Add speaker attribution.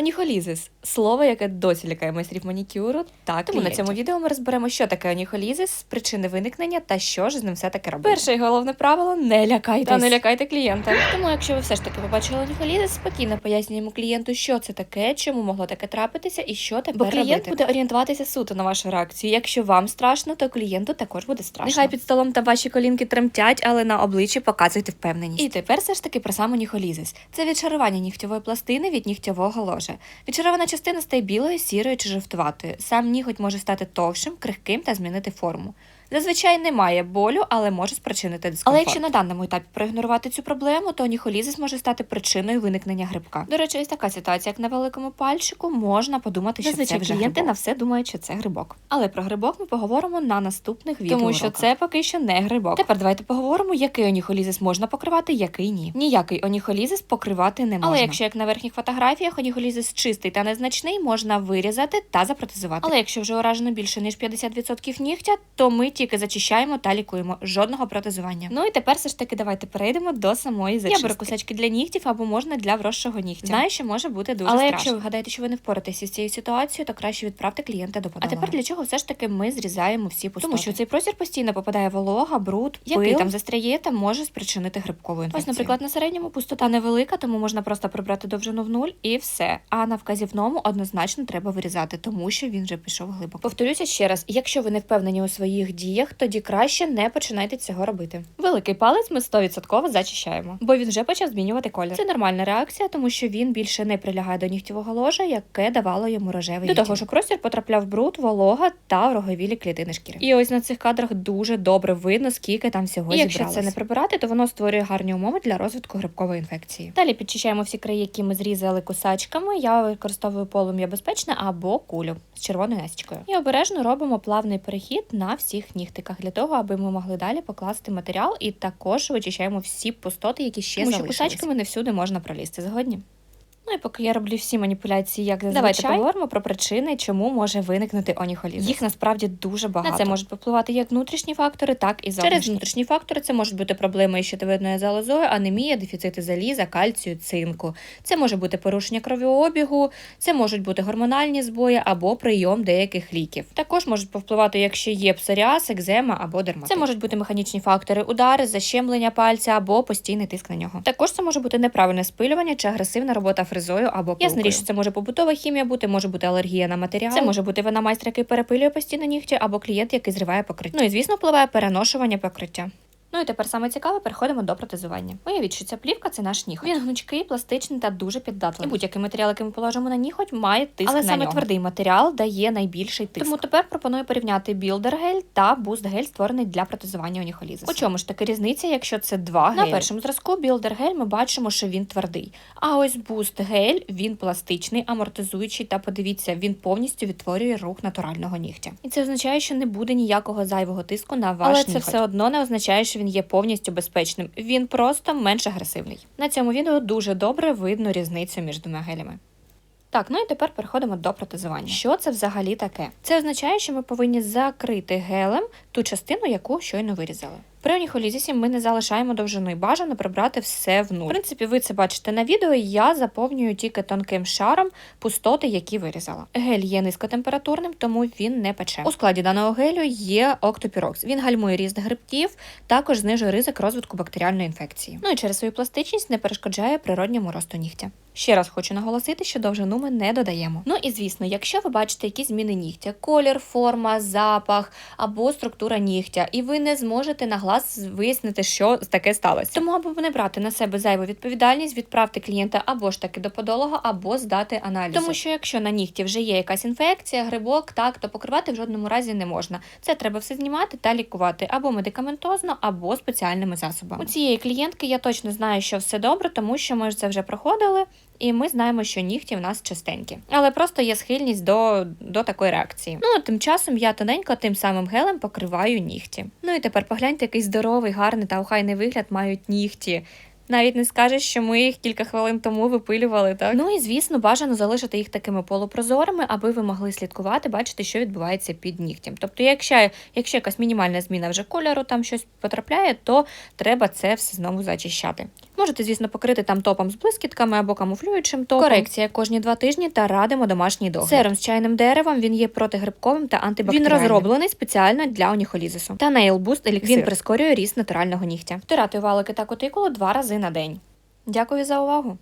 Speaker 1: Оніхолізис слово, яке досі лякає майстрів манікюру. Так, тому на цьому відео ми розберемо, що таке оніхолізис, причини виникнення та що ж з ним все таки робити. Перше і головне правило не лякайтесь. Та не лякайте клієнта. Тому, якщо ви все ж таки побачили оніхолізис, спокійно пояснюємо клієнту, що це таке, чому могло таке трапитися і що тепер
Speaker 2: Бо клієнт
Speaker 1: робити. буде орієнтуватися суто на вашу реакцію. Якщо вам страшно, то клієнту також буде страшно. Нехай під столом та ваші колінки тремтять, але на обличчі показуйте впевненість. І тепер все ж таки про сам оніхолізис. Це відшарування нігтєвої пластини від нігтєвого ложа. Відшарована частина стає білою, сірою чи жовтуватою. Сам ніготь може стати товщим, крихким та змінити форму. Зазвичай немає болю, але може спричинити дискомфорт. Але якщо на даному етапі проігнорувати цю проблему, то ніхолізис може стати причиною виникнення грибка. До речі, ось така ситуація, як на великому пальчику, можна подумати, що
Speaker 2: Зазвичай
Speaker 1: це вже
Speaker 2: клієнти
Speaker 1: грибок. на все думають, що це грибок. Але про грибок ми поговоримо на наступних відео. Тому що це поки що не грибок. Тепер давайте поговоримо, який оніхолізис можна покривати, який ні. Ніякий оніхолізис покривати не можна. Але якщо як на верхніх фотографіях оніхолізис чистий та незначний, можна вирізати та запротезувати. Але якщо вже уражено більше ніж 50% нігтя, то ми тільки зачищаємо та лікуємо жодного протезування. Ну і тепер все ж таки давайте перейдемо до самої зачистки. Я беру кусачки для нігтів або можна для вросшого нігтя. Знаю, що може бути дуже Але страшно. якщо ви гадаєте, що ви не впораєтеся з цією ситуацією, то краще відправте клієнта до подолога. А
Speaker 2: тепер
Speaker 1: для чого все ж таки ми зрізаємо всі пустоти? Тому що
Speaker 2: в
Speaker 1: цей простір постійно попадає волога, бруд,
Speaker 2: який
Speaker 1: пил,
Speaker 2: там
Speaker 1: там застряє та може спричинити грибкову інфекцію.
Speaker 2: Ось,
Speaker 1: Ось, наприклад, на середньому пустота невелика, тому можна просто прибрати довжину в нуль і все. А на вказівному однозначно треба вирізати, тому що він вже пішов глибоко. Повторюся ще раз: якщо ви не впевнені у своїх діях, тоді краще не починайте цього робити. Великий палець ми 100% зачищаємо, бо він вже почав змінювати колір. Це нормальна реакція, тому що він більше не прилягає до нігтєвого ложа, яке давало йому рожевий. До того ж, у простір потрапляв бруд, волога та роговілі клітини шкіри. І ось на цих кадрах дуже добре видно, скільки там всього
Speaker 2: І якщо це не
Speaker 1: прибирати, то воно створює гарні умови для розвитку грибкової інфекції. Далі підчищаємо всі краї, які ми зрізали кусачками. Я використовую полум'я безпечне або кулю з червоною насічкою. І обережно робимо плавний перехід на всіх нігтиках для того, аби ми могли далі покласти матеріал, і також вичищаємо всі пустоти, які ще
Speaker 2: Тому
Speaker 1: залишились.
Speaker 2: кусачками
Speaker 1: не всюди можна пролізти. Згодні. Ну і поки я роблю всі маніпуляції, як зазвичай, давайте поговоримо про причини, чому може виникнути оніхолізис. Їх насправді дуже багато. На це можуть впливати як внутрішні фактори, так і зовнішні. Через внутрішні фактори це можуть бути проблеми із щитовидною залозою, анемія, дефіцити заліза, кальцію, цинку. Це може бути порушення кровообігу, це можуть бути гормональні збої або прийом деяких ліків. Також можуть повпливати, якщо є псоріаз, екзема або дерматит. Це можуть бути механічні фактори, удари, защемлення пальця або постійний тиск на нього. Також це може бути неправильне спилювання чи агресивна робота фрезою або
Speaker 2: Ясна
Speaker 1: Ясна
Speaker 2: річ,
Speaker 1: що це може побутова хімія бути, може бути алергія на матеріал. Це може бути вина майстра, який перепилює постійно нігті, або клієнт, який зриває покриття. Ну і звісно, впливає переношування покриття. Ну і тепер саме цікаве, переходимо до протезування. Уявіть, що ця плівка це наш ніготь. Він гнучкий, пластичний та дуже піддатливий. І будь-який матеріал, який ми положимо на ніготь, має тиск
Speaker 2: Але
Speaker 1: на
Speaker 2: саме
Speaker 1: нього. твердий матеріал дає найбільший тиск. Тому тепер пропоную порівняти білдер-гель та буст-гель, створений для протезування оніхолізису. У чому ж таки різниця, якщо це два
Speaker 2: гелі?
Speaker 1: На першому зразку білдер-гель ми бачимо, що він твердий. А ось буст-гель він пластичний, амортизуючий. Та подивіться, він повністю відтворює рух натурального нігтя. І це означає, що не буде ніякого зайвого тиску на ваш
Speaker 2: Але це
Speaker 1: все одно не означає, що він є повністю безпечним. Він просто менш агресивний. На цьому відео дуже добре видно різницю між двома гелями. Так, ну і тепер переходимо до протезування. Що це взагалі таке? Це означає, що ми повинні закрити гелем ту частину, яку щойно вирізали. При оніхолізісі ми не залишаємо довжину і бажано прибрати все в нуль. В принципі, ви це бачите на відео. Я заповнюю тільки тонким шаром пустоти, які вирізала. Гель є низькотемпературним, тому він не пече. У складі даного гелю є октопірокс. Він гальмує ріст грибків, також знижує ризик розвитку бактеріальної інфекції. Ну і через свою пластичність не перешкоджає природньому росту нігтя. Ще раз хочу наголосити, що довжину ми не додаємо. Ну і звісно, якщо ви бачите якісь зміни нігтя, колір, форма, запах або структура нігтя, і ви не зможете на глаз вияснити, що таке сталося. Тому, аби не брати на себе зайву відповідальність, відправте клієнта або ж таки до подолога, або здати аналізи. Тому що якщо на нігті вже є якась інфекція, грибок, так то покривати в жодному разі не можна. Це треба все знімати та лікувати або медикаментозно, або спеціальними засобами. У цієї клієнтки я точно знаю, що все добре, тому що ми це вже проходили. І ми знаємо, що нігті в нас чистенькі, але просто є схильність до, до такої реакції. Ну а тим часом я тоненько тим самим гелем покриваю нігті. Ну і тепер погляньте, який здоровий, гарний та охайний вигляд мають нігті. Навіть не скажеш, що ми їх кілька хвилин тому випилювали, так? Ну і звісно, бажано залишити їх такими полупрозорими, аби ви могли слідкувати, бачити, що відбувається під нігтем. Тобто, якщо, якщо якась мінімальна зміна вже кольору, там щось потрапляє, то треба це все знову зачищати. Можете, звісно, покрити там топом з блискітками або камуфлюючим топом. Корекція кожні два тижні та радимо домашній догляд. Сером з чайним деревом він є протигрибковим та антибактеріальним. Він розроблений спеціально для оніхолізису. Та Nail Boost еліксир. Він прискорює ріст натурального нігтя. Втирати валики та кутикулу два рази на день. Дякую за увагу!